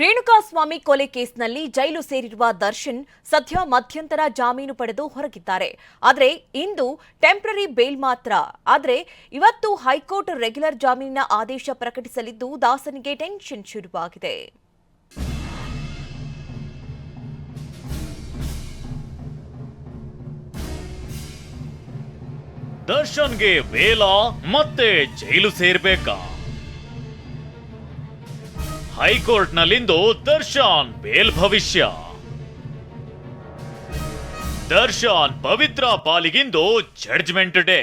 ರೇಣುಕಾಸ್ವಾಮಿ ಕೊಲೆ ಕೇಸ್ನಲ್ಲಿ ಜೈಲು ಸೇರಿರುವ ದರ್ಶನ್ ಸದ್ಯ ಮಧ್ಯಂತರ ಜಾಮೀನು ಪಡೆದು ಹೊರಗಿದ್ದಾರೆ. ಆದರೆ ಇಂದು ಟೆಂಪರರಿ ಬೇಲ್ ಮಾತ್ರ. ಆದರೆ ಇವತ್ತು ಹೈಕೋರ್ಟ್ ರೆಗ್ಯುಲರ್ ಜಾಮೀನಿನ ಆದೇಶ ಪ್ರಕಟಿಸಲಿದ್ದು ದಾಸನಿಗೆ ಟೆನ್ಷನ್ ಶುರುವಾಗಿದೆ. ದರ್ಶನ್ಗೆ ವೇಲ ಮತ್ತೆ ಜೈಲು ಸೇರ್ಬೇಕಾ? ಹೈಕೋರ್ಟ್ನಲ್ಲಿಂದು ದರ್ಶನ್ ಬೇಲ್ ಭವಿಷ್ಯ. ದರ್ಶನ್ ಪವಿತ್ರ ಪಾಲಿಗಿಂದು ಜಡ್ಜ್ಮೆಂಟ್ ಡೇ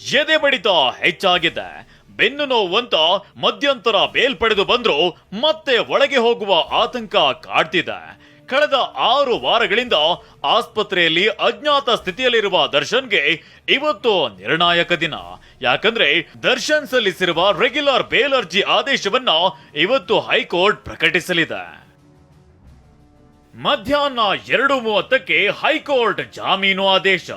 ಎದೆ ಬಡಿತ ಹೆಚ್ಚಾಗಿದೆ. ಬೆನ್ನು ನೋವಂತ ಮಧ್ಯಂತರ ಬೇಲ್ ಪಡೆದು ಬಂದ್ರು ಮತ್ತೆ ಒಳಗೆ ಹೋಗುವ ಆತಂಕ ಕಾಡ್ತಿದೆ. ಕಳೆದ ಆರು ವಾರಗಳಿಂದ ಆಸ್ಪತ್ರೆಯಲ್ಲಿ ಅಜ್ಞಾತ ಸ್ಥಿತಿಯಲ್ಲಿರುವ ದರ್ಶನ್ಗೆ ಇವತ್ತು ನಿರ್ಣಾಯಕ ದಿನ. ಯಾಕಂದ್ರೆ ದರ್ಶನ್ ಸಲ್ಲಿಸಿರುವ ರೆಗ್ಯುಲರ್ ಬೇಲ್ ಅರ್ಜಿ ಆದೇಶವನ್ನ ಇವತ್ತು ಹೈಕೋರ್ಟ್ ಪ್ರಕಟಿಸಲಿದೆ. ಮಧ್ಯಾಹ್ನ ಎರಡು ಮೂವತ್ತಕ್ಕೆ ಹೈಕೋರ್ಟ್ ಜಾಮೀನು ಆದೇಶ.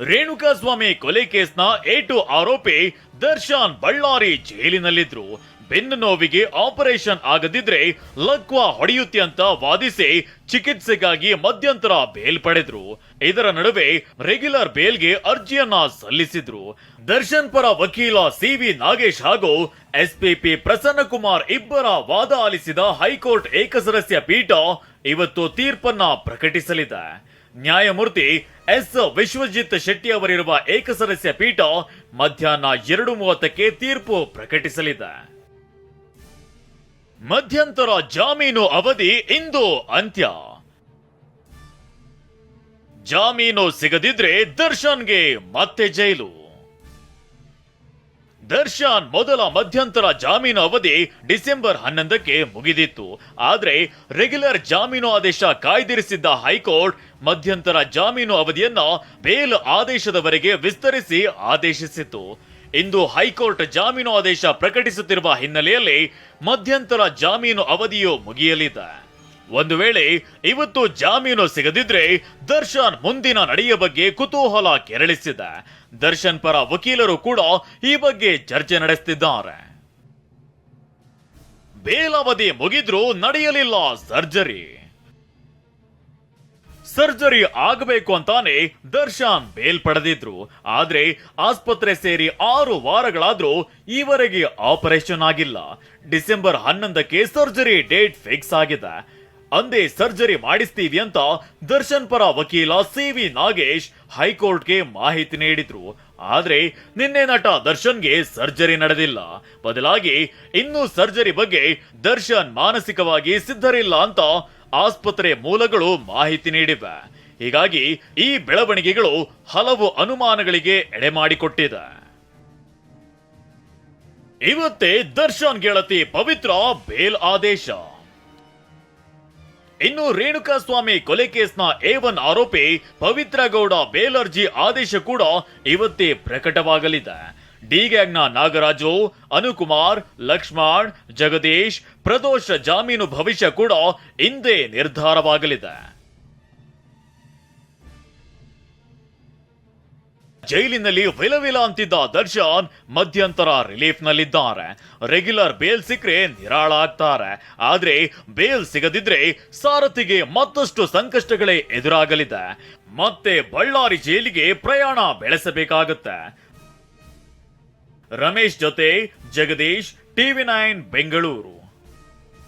ರೇಣುಕಾಸ್ವಾಮಿ ಕೊಲೆ ಕೇಸ್ನ ಏಟು ಆರೋಪಿ ದರ್ಶನ್ ಬಳ್ಳಾರಿ ಜೈಲಿನಲ್ಲಿದ್ರು. ಬೆನ್ನು ನೋವಿಗೆ ಆಪರೇಷನ್ ಆಗದಿದ್ರೆ ಲಕ್ವ ಹೊಡೆಯುತ್ತೆ ಅಂತ ವಾದಿಸಿ ಚಿಕಿತ್ಸೆಗಾಗಿ ಮಧ್ಯಂತರ ಬೇಲ್ ಪಡೆದ್ರು. ಇದರ ನಡುವೆ ರೆಗ್ಯುಲರ್ ಬೇಲ್ಗೆ ಅರ್ಜಿಯನ್ನ ಸಲ್ಲಿಸಿದ್ರು. ದರ್ಶನ್ ಪರ ವಕೀಲ ಸಿ ವಿ ನಾಗೇಶ್ ಹಾಗೂ ಎಸ್ಪಿಪಿ ಪ್ರಸನ್ನ ಕುಮಾರ್ ಇಬ್ಬರ ವಾದ ಆಲಿಸಿದ ಹೈಕೋರ್ಟ್ ಏಕಸದಸ್ಯ ಪೀಠ ಇವತ್ತು ತೀರ್ಪನ್ನ ಪ್ರಕಟಿಸಲಿದೆ. ನ್ಯಾಯಮೂರ್ತಿ ಎಸ್. ವಿಶ್ವಜಿತ್ ಶೆಟ್ಟಿ ಅವರಿರುವ ಏಕಸದಸ್ಯ ಪೀಠ ಮಧ್ಯಾಹ್ನ ಎರಡು ಮೂವತ್ತಕ್ಕೆ ತೀರ್ಪು ಪ್ರಕಟಿಸಲಿದೆ. ಮಧ್ಯಂತರ ಜಾಮೀನು ಅವಧಿ ಇಂದು ಅಂತ್ಯ. ಜಾಮೀನು ಸಿಗದಿದ್ರೆ ದರ್ಶನ್ಗೆ ಮತ್ತೆ ಜೈಲು. ದರ್ಶನ್ ಮೊದಲ ಮಧ್ಯಂತರ ಜಾಮೀನು ಅವಧಿ ಡಿಸೆಂಬರ್ ಹನ್ನೊಂದಕ್ಕೆ ಮುಗಿದಿತ್ತು. ಆದರೆ ರೆಗ್ಯುಲರ್ ಜಾಮೀನು ಆದೇಶ ಕಾಯ್ದಿರಿಸಿದ್ದ ಹೈಕೋರ್ಟ್ ಮಧ್ಯಂತರ ಜಾಮೀನು ಅವಧಿಯನ್ನು ಬೇಲ್ ಆದೇಶದವರೆಗೆ ವಿಸ್ತರಿಸಿ ಆದೇಶಿಸಿತು ಇಂದು ಹೈಕೋರ್ಟ್ ಜಾಮೀನು ಆದೇಶ ಪ್ರಕಟಿಸುತ್ತಿರುವ ಹಿನ್ನೆಲೆಯಲ್ಲಿ ಮಧ್ಯಂತರ ಜಾಮೀನು ಅವಧಿಯು ಮುಗಿಯಲಿದೆ. ಒಂದು ವೇಳೆ ಇವತ್ತು ಜಾಮೀನು ಸಿಗದಿದ್ರೆ ದರ್ಶನ್ ಮುಂದಿನ ನಡೆಯ ಬಗ್ಗೆ ಕುತೂಹಲ ಕೆರಳಿಸಿದೆ. ದರ್ಶನ್ ಪರ ವಕೀಲರು ಕೂಡ ಈ ಬಗ್ಗೆ ಚರ್ಚೆ ನಡೆಸುತ್ತಿದ್ದಾರೆ ಬೇಲಾವಧಿ ಮುಗಿದ್ರೂ ನಡೆಯಲಿಲ್ಲ ಸರ್ಜರಿ. ಸರ್ಜರಿ ಆಗಬೇಕು ಅಂತಾನೆ ದರ್ಶನ್ ಬೇಲ್ ಪಡೆದಿದ್ರು. ಆದ್ರೆ ಆಸ್ಪತ್ರೆ ಸೇರಿ ಆರು ವಾರಗಳಾದ್ರೂ ಈವರೆಗೆ ಆಪರೇಷನ್ ಆಗಿಲ್ಲ. ಡಿಸೆಂಬರ್ ಹನ್ನೊಂದಕ್ಕೆ ಸರ್ಜರಿ ಡೇಟ್ ಫಿಕ್ಸ್ ಆಗಿದೆ. ಅಂದೇ ಸರ್ಜರಿ ಮಾಡಿಸ್ತೀವಿ ಅಂತ ದರ್ಶನ್ ಪರ ವಕೀಲ ಸಿ ವಿ ನಾಗೇಶ್ ಹೈಕೋರ್ಟ್ಗೆ ಮಾಹಿತಿ ನೀಡಿದ್ರು. ಆದ್ರೆ ನಿನ್ನೆ ನಟ ದರ್ಶನ್ಗೆ ಸರ್ಜರಿ ನಡೆದಿಲ್ಲ. ಬದಲಾಗಿ ಇನ್ನೂ ಸರ್ಜರಿ ಬಗ್ಗೆ ದರ್ಶನ್ ಮಾನಸಿಕವಾಗಿ ಸಿದ್ಧರಿಲ್ಲ ಅಂತ ಆಸ್ಪತ್ರೆ ಮೂಲಗಳು ಮಾಹಿತಿ ನೀಡಿವೆ. ಹೀಗಾಗಿ ಈ ಬೆಳವಣಿಗೆಗಳು ಹಲವು ಅನುಮಾನಗಳಿಗೆ ಎಡೆ ಮಾಡಿಕೊಟ್ಟಿದೆ. ಇವತ್ತೇ ದರ್ಶನ್ ಗೆಳತಿ ಪವಿತ್ರ ಬೇಲ್ ಆದೇಶ. ಇನ್ನು ರೇಣುಕಾಸ್ವಾಮಿ ಕೊಲೆ ಕೇಸ್ನ ಒನ್ ಆರೋಪಿ ಪವಿತ್ರ ಗೌಡ ಬೇಲ್ ಅರ್ಜಿ ಆದೇಶ ಕೂಡ ಇವತ್ತೇ ಪ್ರಕಟವಾಗಲಿದೆ. ಡಿ ನಾಗರಾಜು, ಅನುಕುಮಾರ್, ಲಕ್ಷ್ಮಣ್, ಜಗದೀಶ್, ಪ್ರದೋಷ ಜಾಮೀನು ಭವಿಷ್ಯ ಕೂಡ ಇಂದೇ ನಿರ್ಧಾರವಾಗಲಿದೆ. ಜೈಲಿನಲ್ಲಿ ವಿಲವಿಲ ಅಂತಿದ್ದ ದರ್ಶನ್ ಮಧ್ಯಂತರ ರಿಲೀಫ್ ನಲ್ಲಿದ್ದಾರೆ ರೆಗ್ಯುಲರ್ ಬೇಲ್ ಸಿಕ್ಕರೆ ನಿರಾಳ ಆಗ್ತಾರೆ. ಆದ್ರೆ ಬೇಲ್ ಸಿಗದಿದ್ರೆ ಸಾರಥಿಗೆ ಮತ್ತಷ್ಟು ಸಂಕಷ್ಟಗಳೇ ಎದುರಾಗಲಿದೆ. ಮತ್ತೆ ಬಳ್ಳಾರಿ ಜೈಲಿಗೆ ಪ್ರಯಾಣ ಬೆಳೆಸಬೇಕಾಗುತ್ತೆ. ರಮೇಶ್ ಜೊತೆ ಜಗದೀಶ್ ಟಿವಿ ನೈನ್ ಬೆಂಗಳೂರು